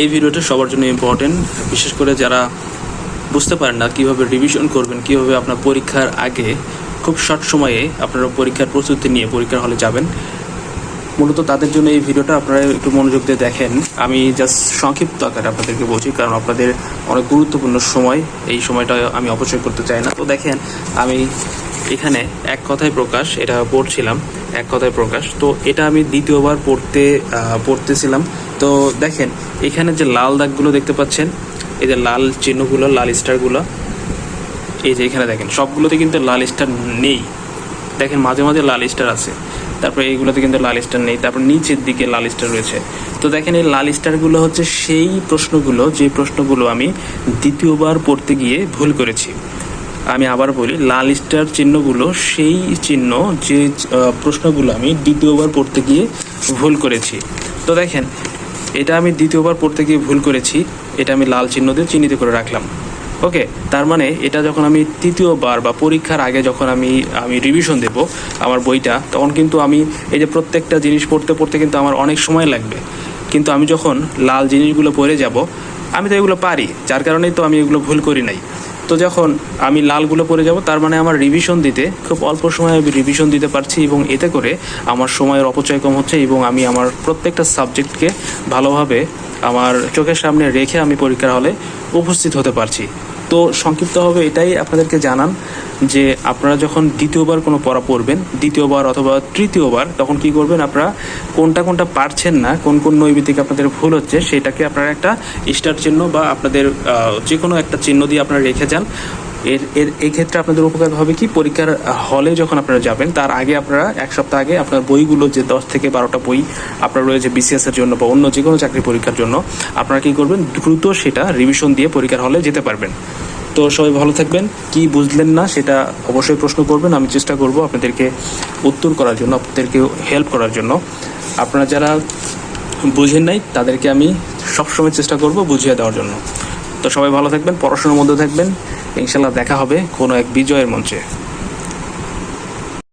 এই ভিডিওটা সবার জন্য ইম্পর্টেন্ট বিশেষ করে যারা বুঝতে পারেন না কীভাবে রিভিশন করবেন, কীভাবে আপনার পরীক্ষার আগে খুব শর্ট সময়ে আপনারা পরীক্ষার প্রস্তুতি নিয়ে পরীক্ষার হলে যাবেন। মূলত তাদের জন্য এই ভিডিওটা আপনারা একটু মনোযোগ দিয়ে দেখেন। আমি জাস্ট সংক্ষিপ্ত আকারে আপনাদেরকে বলছি, কারণ আপনাদের অনেক গুরুত্বপূর্ণ সময়, এই সময়টা আমি অপচয় করতে চাই না। তো দেখেন, আমি এখানে এক কথায় প্রকাশ, এটা পড়ছিলাম। এক কথায় প্রকাশ। তো এটা আমি দ্বিতীয়বার পড়তে পড়তেছিলাম। তো দেখেন, এখানে যে লাল দাগগুলো দেখতে পাচ্ছেন, এই যে লাল চিহ্নগুলো, লাল স্টারগুলো, এই যে এখানে দেখেন, সবগুলোতে কিন্তু লাল স্টার নেই। দেখেন, মাঝে মাঝে লাল স্টার আছে। তারপরে এইগুলোতে কিন্তু লাল স্টার নেই। তারপর নিচের দিকে লাল স্টার রয়েছে। তো দেখেন, এই লাল স্টারগুলো হচ্ছে সেই প্রশ্নগুলো, যে প্রশ্নগুলো আমি দ্বিতীয়বার পড়তে গিয়ে ভুল করেছি। আমি আবার বলি লাল স্টার চিহ্নগুলো, সেই চিহ্ন যে প্রশ্নগুলো আমি দ্বিতীয়বার পড়তে গিয়ে ভুল করেছি। তো দেখেন, এটা আমি দ্বিতীয়বার পড়তে গিয়ে ভুল করেছি, এটা আমি লাল চিহ্ন দিয়ে চিহ্নিত করে রাখলাম। ওকে, তার মানে এটা যখন আমি তৃতীয়বার বা পরীক্ষার আগে যখন আমি আমি রিভিশন দেব আমার বইটা, তখন কিন্তু আমি, এই যে প্রত্যেকটা জিনিস পড়তে পড়তে কিন্তু আমার অনেক সময় লাগবে। কিন্তু আমি যখন লাল জিনিসগুলো পড়ে যাব, আমি তো এগুলো পারি, যার কারণেই তো আমি এগুলো ভুল করি নাই। তো যখন আমি লালগুলো পরে যাব, তার মানে আমার রিভিশন দিতে, খুব অল্প সময়ে আমি রিভিশন দিতে পারছি এবং এতে করে আমার সময়ের অপচয় কম হচ্ছে এবং আমি আমার প্রত্যেকটা সাবজেক্টকে ভালোভাবে আমার চোখের সামনে রেখে আমি পরীক্ষার হলে উপস্থিত হতে পারছি। তো সংক্ষিপ্তভাবে এটাই আপনাদেরকে জানান যে আপনারা যখন দ্বিতীয়বার কোনো পড়া পড়বেন, দ্বিতীয়বার অথবা তৃতীয়বার, তখন কি করবেন আপনারা কোনটা কোনটা পারছেন না, কোন কোন নৈবিতিক আপনাদের ভুল হচ্ছে, সেটাকে আপনারা একটা স্টার চিহ্ন বা আপনাদের যে কোনো একটা চিহ্ন দিয়ে আপনারা রেখে যান। এর এর, এই ক্ষেত্রে আপনাদের উপকার হবে কি, পরীক্ষার হলে যখন আপনারা যাবেন, তার আগে আপনারা এক সপ্তাহ আগে আপনার বইগুলো যে দশ থেকে বারোটা বই আপনার রয়েছে বিসিএস এর জন্য বা অন্য যে কোনো চাকরি পরীক্ষার জন্য, আপনারা কি করবেন, দ্রুত সেটা রিভিশন দিয়ে পরীক্ষার হলে যেতে পারবেন। তো সবাই ভালো থাকবেন। কি বুঝলেন না সেটা অবশ্যই প্রশ্ন করবেন। আমি চেষ্টা করব আপনাদেরকে উত্তর করার জন্য, আপনাদেরকে হেল্প করার জন্য। আপনারা যারা বুঝেন নাই, তাদেরকে আমি সবসময় চেষ্টা করব বুঝিয়ে দেওয়ার জন্য। তো সবাই ভালো থাকবেন, পড়াশোনার মধ্যে থাকবেন। ইনশাল্লাহ দেখা হবে কোনো এক বিজয়ের মঞ্চে।